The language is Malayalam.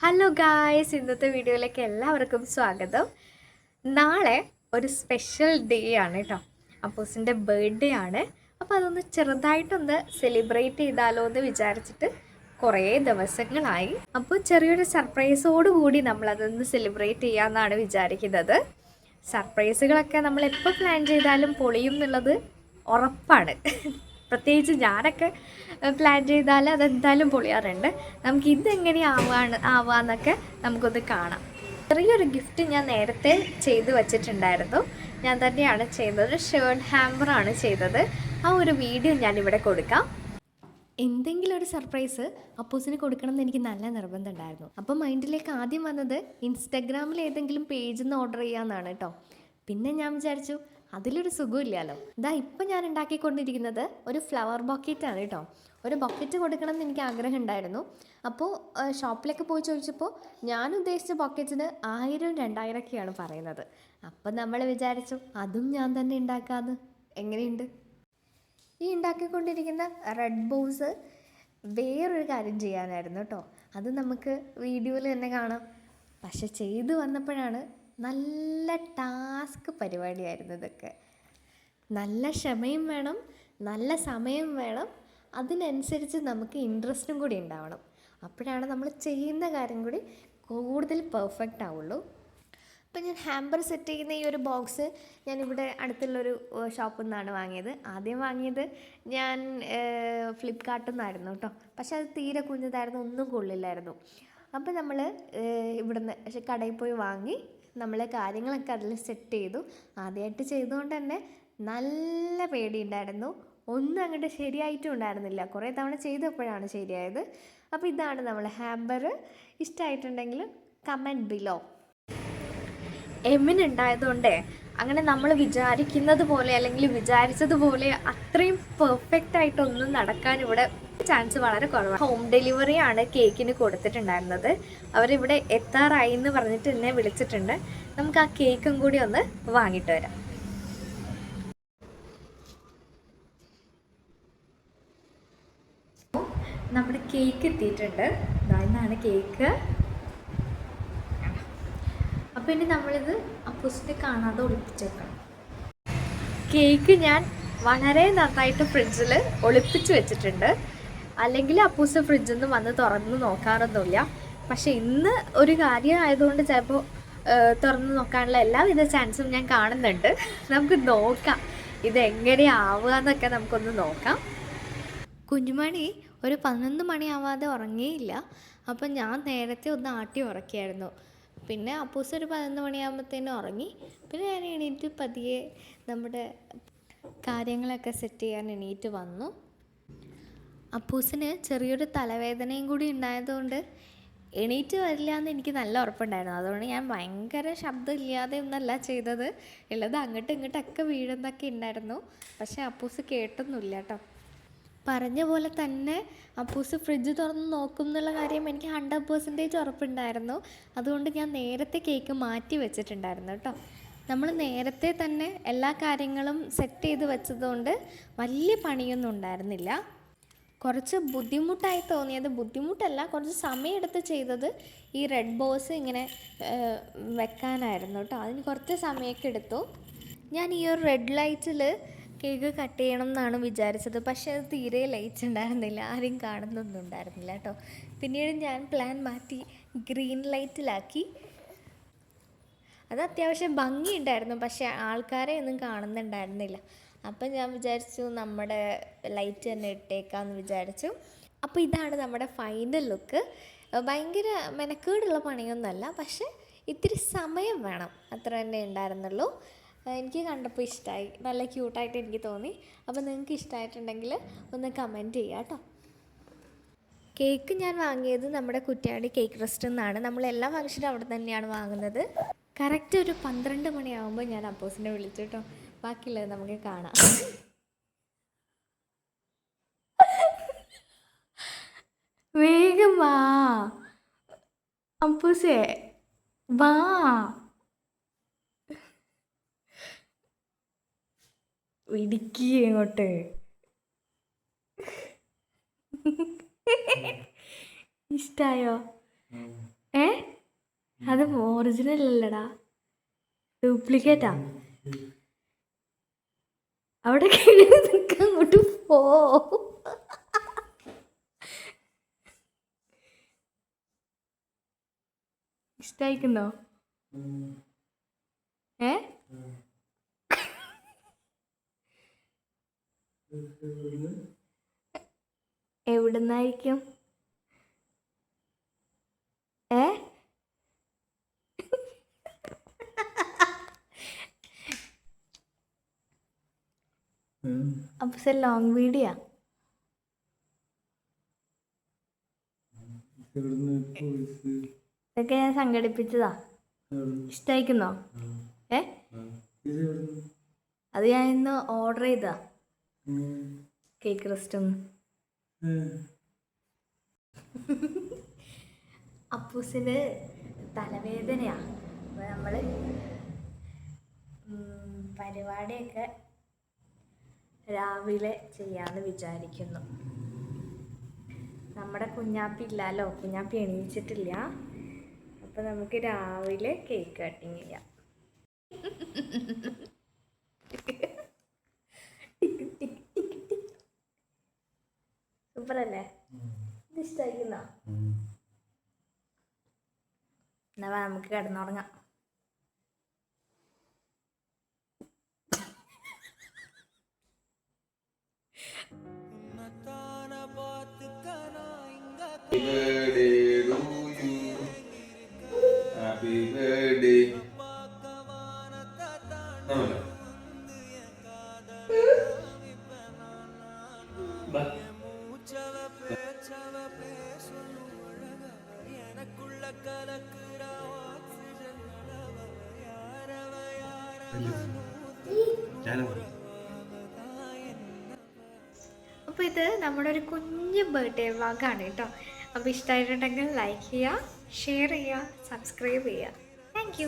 ഹലോ ഗായ്സ് ഇന്നത്തെ വീഡിയോയിലേക്ക് എല്ലാവർക്കും സ്വാഗതം. നാളെ ഒരു സ്പെഷ്യൽ ഡേ ആണ് കേട്ടോ അപ്പോസിന്റെ ബർത്ത്ഡേ ആണ്. അപ്പോൾ അതൊന്ന് ചെറുതായിട്ടൊന്ന് സെലിബ്രേറ്റ് ചെയ്താലോ എന്ന് വിചാരിച്ചിട്ട് കുറേ ദിവസങ്ങളായി. അപ്പോൾ ചെറിയൊരു സർപ്രൈസോട് കൂടി നമ്മളതൊന്ന് സെലിബ്രേറ്റ് ചെയ്യാമെന്നാണ് വിചാരിക്കുന്നത്. സർപ്രൈസുകളൊക്കെ നമ്മൾ എപ്പോൾ പ്ലാൻ ചെയ്താലും പൊളിയും എന്നുള്ളത് ഉറപ്പാണ്. പ്രത്യേകിച്ച് ഞാനൊക്കെ പ്ലാൻ ചെയ്താൽ അതെന്തായാലും പൊളിയാറുണ്ട്. നമുക്ക് ഇതെങ്ങനെ ആവാണ് ആവാന്നൊക്കെ നമുക്കൊന്ന് കാണാം. ചെറിയൊരു ഗിഫ്റ്റ് ഞാൻ നേരത്തെ ചെയ്തു വച്ചിട്ടുണ്ടായിരുന്നു. ഞാൻ തന്നെയാണ് ചെയ്തത്. ഷേർട്ട് ഹാമ്പറാണ് ചെയ്തത്. ആ ഒരു വീഡിയോ ഞാനിവിടെ കൊടുക്കാം. എന്തെങ്കിലും ഒരു സർപ്രൈസ് അപ്പൂസിന് കൊടുക്കണം എന്ന് എനിക്ക് നല്ല നിർബന്ധമുണ്ടായിരുന്നു അപ്പം മൈൻഡിലേക്ക് ആദ്യം വന്നത് ഇൻസ്റ്റഗ്രാമിൽ ഏതെങ്കിലും പേജിൽ നിന്ന് ഓർഡർ ചെയ്യാമെന്നാണ് കേട്ടോ പിന്നെ ഞാൻ വിചാരിച്ചു അതിലൊരു സുഖമില്ലല്ലോ. ഇതാ ഇപ്പം ഞാൻ ഉണ്ടാക്കിക്കൊണ്ടിരിക്കുന്നത് ഒരു ഫ്ലവർ ബോക്കറ്റ് ആണ് കേട്ടോ. ഒരു ബോക്കറ്റ് കൊടുക്കണം എന്ന് എനിക്ക് ആഗ്രഹം ഉണ്ടായിരുന്നു അപ്പോൾ ഷോപ്പിലേക്ക് പോയി ചോദിച്ചപ്പോൾ ഞാൻ ഉദ്ദേശിച്ച ബക്കറ്റിന് ആയിരം രണ്ടായിരം ഒക്കെയാണ് പറയുന്നത്. അപ്പം നമ്മൾ വിചാരിച്ചു അതും ഞാൻ തന്നെ ഉണ്ടാക്കാമെന്ന് എങ്ങനെയുണ്ട്? ഈ ഉണ്ടാക്കിക്കൊണ്ടിരിക്കുന്ന റെഡ് ബോസ് വേറൊരു കാര്യം ചെയ്യാനായിരുന്നു കേട്ടോ. അത് നമുക്ക് വീഡിയോയിൽ തന്നെ കാണാം. പക്ഷെ ചെയ്തു വന്നപ്പോഴാണ് നല്ല ടാസ്ക് പരിപാടിയായിരുന്നു ഇതൊക്കെ. നല്ല ക്ഷമയും വേണം നല്ല സമയം വേണം. അതിനനുസരിച്ച് നമുക്ക് ഇൻട്രസ്റ്റും കൂടി ഉണ്ടാവണം. അപ്പോഴാണ് നമ്മൾ ചെയ്യുന്ന കാര്യം കൂടി കൂടുതൽ പെർഫെക്റ്റ് ആവുള്ളൂ. അപ്പം ഞാൻ ഹാമ്പർ സെറ്റ് ചെയ്യുന്ന ഈ ഒരു ബോക്സ് ഞാൻ ഞാനിവിടെ അടുത്തുള്ളൊരു ഷോപ്പിൽ നിന്നാണ് വാങ്ങിയത്. ആദ്യം വാങ്ങിയത് ഞാൻ ഫ്ലിപ്കാർട്ടിൽ നിന്നായിരുന്നു കേട്ടോ. പക്ഷെ അത് തീരെ കുഞ്ഞതായിരുന്നു ഒന്നും കൊള്ളില്ലായിരുന്നു. അപ്പോൾ നമ്മൾ ഇവിടുന്ന് പക്ഷെ കടയിൽ പോയി വാങ്ങി നമ്മൾ കാര്യങ്ങളൊക്കെ അതിൽ സെറ്റ് ചെയ്തു. ആദ്യമായിട്ട് ചെയ്തുകൊണ്ട് തന്നെ നല്ല പേടിയുണ്ടായിരുന്നു ഒന്നും അങ്ങോട്ട് ശരിയായിട്ടും ഉണ്ടായിരുന്നില്ല. കുറേ തവണ ചെയ്തപ്പോഴാണ് ശരിയായത്. അപ്പോൾ ഇതാണ് നമ്മൾ ഹാമ്പർ. ഇഷ്ടമായിട്ടുണ്ടെങ്കിൽ കമന്റ് ബിലോ എമ്മിന് ഉണ്ടായതുകൊണ്ടേ അങ്ങനെ നമ്മൾ വിചാരിക്കുന്നത് പോലെ അല്ലെങ്കിൽ വിചാരിച്ചതുപോലെ അത്രയും പെർഫെക്റ്റ് ആയിട്ടൊന്നും നടക്കാൻ ഇവിടെ ചാൻസ് വളരെ കുറവാണ്. ഹോം ഡെലിവറി ആണ് കേക്കിന് കൊടുത്തിട്ടുണ്ടായിരുന്നത്. അവരിവിടെ എത്താറായി എന്ന് പറഞ്ഞിട്ട് എന്നെ വിളിച്ചിട്ടുണ്ട്. നമുക്ക് ആ കേക്കും കൂടി ഒന്ന് വാങ്ങിട്ട് വരാം. നമ്മുടെ കേക്ക് എത്തിയിട്ടുണ്ട്. ഇതാ കേക്ക് അപ്പോൾ ഇനി നമ്മളിത് അപ്പൂസിനെ കാണാതെ ഒളിപ്പിച്ചേക്കണം. കേക്ക് ഞാൻ വളരെ നന്നായിട്ട് ഫ്രിഡ്ജിൽ ഒളിപ്പിച്ച് വെച്ചിട്ടുണ്ട്. അല്ലെങ്കിൽ അപ്പൂസ് ഫ്രിഡ്ജിൽ നിന്ന് വന്ന് തുറന്ന് നോക്കാറൊന്നുമില്ല. പക്ഷെ ഇന്ന് ഒരു കാര്യം ആയതുകൊണ്ട് ചിലപ്പോൾ തുറന്ന് നോക്കാനുള്ള എല്ലാവിധ ചാൻസും ഞാൻ കാണുന്നുണ്ട്. നമുക്ക് നോക്കാം. ഇതെങ്ങനെയാവുക എന്നൊക്കെ നമുക്കൊന്ന് നോക്കാം. കുഞ്ഞുമണി ഒരു പതിനൊന്ന് മണിയാവാതെ ഉറങ്ങിയില്ല. അപ്പം ഞാൻ നേരത്തെ ഒന്ന് ആട്ടി ഉറക്കിയായിരുന്നു. പിന്നെ അപ്പൂസ് ഒരു പതിനൊന്ന് മണിയാകുമ്പോഴത്തേനും ഉറങ്ങി. പിന്നെ ഞാൻ എണീറ്റ് പതിയെ നമ്മുടെ കാര്യങ്ങളൊക്കെ സെറ്റ് ചെയ്യാൻ എണീറ്റ് വന്നു. അപ്പൂസിന് ചെറിയൊരു തലവേദനയും കൂടി ഉണ്ടായതുകൊണ്ട് എണീറ്റ് വരില്ല എന്ന് എനിക്ക് നല്ല ഉറപ്പുണ്ടായിരുന്നു. അതുകൊണ്ട് ഞാൻ ഭയങ്കര ശബ്ദമില്ലാതെ ഒന്നല്ല ചെയ്തത്. ഉള്ളത് അങ്ങോട്ടും ഇങ്ങോട്ടൊക്കെ വീഴുന്നൊക്കെ ഉണ്ടായിരുന്നു. പക്ഷേ അപ്പൂസ് കേട്ടൊന്നുമില്ല കേട്ടോ. പറഞ്ഞ പോലെ തന്നെ അപ്പൂസ് ഫ്രിഡ്ജ് തുറന്ന് നോക്കും എന്നുള്ള കാര്യം എനിക്ക് ഹൺഡ്രഡ് പെർസെന്റേജ് ഉറപ്പുണ്ടായിരുന്നു. അതുകൊണ്ട് ഞാൻ നേരത്തെ കേക്ക് മാറ്റി വെച്ചിട്ടുണ്ടായിരുന്നു കേട്ടോ. നമ്മൾ നേരത്തെ തന്നെ എല്ലാ കാര്യങ്ങളും സെറ്റ് ചെയ്ത് വെച്ചതുകൊണ്ട് വലിയ പണിയൊന്നും ഉണ്ടായിരുന്നില്ല. കുറച്ച് ബുദ്ധിമുട്ടായി തോന്നിയത് ബുദ്ധിമുട്ടല്ല കുറച്ച് സമയമെടുത്ത് ചെയ്തത് ഈ റെഡ് ബോസ് ഇങ്ങനെ വെക്കാനായിരുന്നു കേട്ടോ. അതിന് കുറച്ച് സമയമൊക്കെ എടുത്തു. ഞാൻ ഈ ഒരു റെഡ് ലൈറ്റിൽ കേക്ക് കട്ട് ചെയ്യണം എന്നാണ് വിചാരിച്ചത്. പക്ഷേ അത് തീരെ ലൈറ്റ്സ് ഉണ്ടായിരുന്നില്ല. ആരും കാണുന്നൊന്നും ഉണ്ടായിരുന്നില്ല കേട്ടോ. പിന്നീട് ഞാൻ പ്ലാൻ മാറ്റി ഗ്രീൻ ലൈറ്റിലാക്കി അത് അത്യാവശ്യം ഭംഗിയുണ്ടായിരുന്നു പക്ഷേ ആൾക്കാരെ ഒന്നും കാണുന്നുണ്ടായിരുന്നില്ല. അപ്പം ഞാൻ വിചാരിച്ചു നമ്മുടെ ലൈറ്റ് തന്നെ ഇട്ടേക്കാമെന്ന് വിചാരിച്ചു. അപ്പോൾ ഇതാണ് നമ്മുടെ ഫൈനൽ ലുക്ക് ഭയങ്കര മെനക്കേടുള്ള പണിയൊന്നുമല്ല പക്ഷേ ഇത്തിരി സമയം വേണം അത്ര തന്നെ ഉണ്ടായിരുന്നുള്ളൂ. എനിക്ക് കണ്ടപ്പോൾ ഇഷ്ടമായി നല്ല ക്യൂട്ടായിട്ട് എനിക്ക് തോന്നി. അപ്പോൾ നിങ്ങൾക്ക് ഇഷ്ടമായിട്ടുണ്ടെങ്കിൽ ഒന്ന് കമന്റ് ചെയ്യുക കേട്ടോ. കേക്ക് ഞാൻ വാങ്ങിയത് നമ്മുടെ കുറ്റ്യാടി കേക്ക് റെസ്റ്റ് നിന്നാണ് നമ്മൾ എല്ലാ ഫംഗ്ഷനും അവിടെ തന്നെയാണ് വാങ്ങുന്നത്. കറക്റ്റ് ഒരു പന്ത്രണ്ട് മണിയാകുമ്പോൾ ഞാൻ അപ്പോസിനെ വിളിച്ചു കേട്ടോ ബാക്കിയുള്ളത് നമുക്ക് കാണാം. വേഗം വാ. അപ്പൂസേ വാ. ഇടുക്കി ഇങ്ങോട്ട്. ഇഷ്ടായോ? അത് ഒറിജിനൽ അല്ലടാ. ഡ്യൂപ്ലിക്കേറ്റാ അവിടെ അങ്ങോട്ട് പോ. ഇഷ്ടായിക്കുന്നോ ഏ? എവിടുന്നായിരിക്കും? ഏ? അപ്പൊ സെ ലോങ് വീഡിയോ ഇതൊക്കെ ഞാൻ സംഘടിപ്പിച്ചതാ. ഇഷ്ടായിക്കുന്നോ? ഏ? അത് ഞാൻ ഇന്ന് ഓർഡർ ചെയ്താ കേക്ക് റെസ്റ്റ് ഒന്ന് അപ്പൂസിന് തലവേദനയാ. അപ്പൊ നമ്മൾ പരിപാടിയൊക്കെ രാവിലെ ചെയ്യാന്ന് വിചാരിക്കുന്നു. നമ്മുടെ കുഞ്ഞാപ്പി ഇല്ലല്ലോ കുഞ്ഞാപ്പി എണീച്ചിട്ടില്ല. അപ്പൊ നമുക്ക് രാവിലെ കേക്ക് കട്ടിങ് ചെയ്യാം. സൂപ്പർ അല്ലേ ഇത് ഇഷ്ടമായിരിക്കുന്നോ എന്നാ നമുക്ക് കിടന്നുറങ്ങാം. Happy birthday to you. Happy birthday. ആണല്ലോ. ബാ. ഞാനോ അപ്പോൾ ഇത് നമ്മുടെ ഒരു കുഞ്ഞ് ബർത്ത്ഡേ വ്ളോഗാണ് കേട്ടോ അപ്പോൾ ഇഷ്ടമായിട്ടുണ്ടെങ്കിൽ ലൈക്ക് ചെയ്യുക ഷെയർ ചെയ്യുക സബ്സ്ക്രൈബ് ചെയ്യുക. താങ്ക്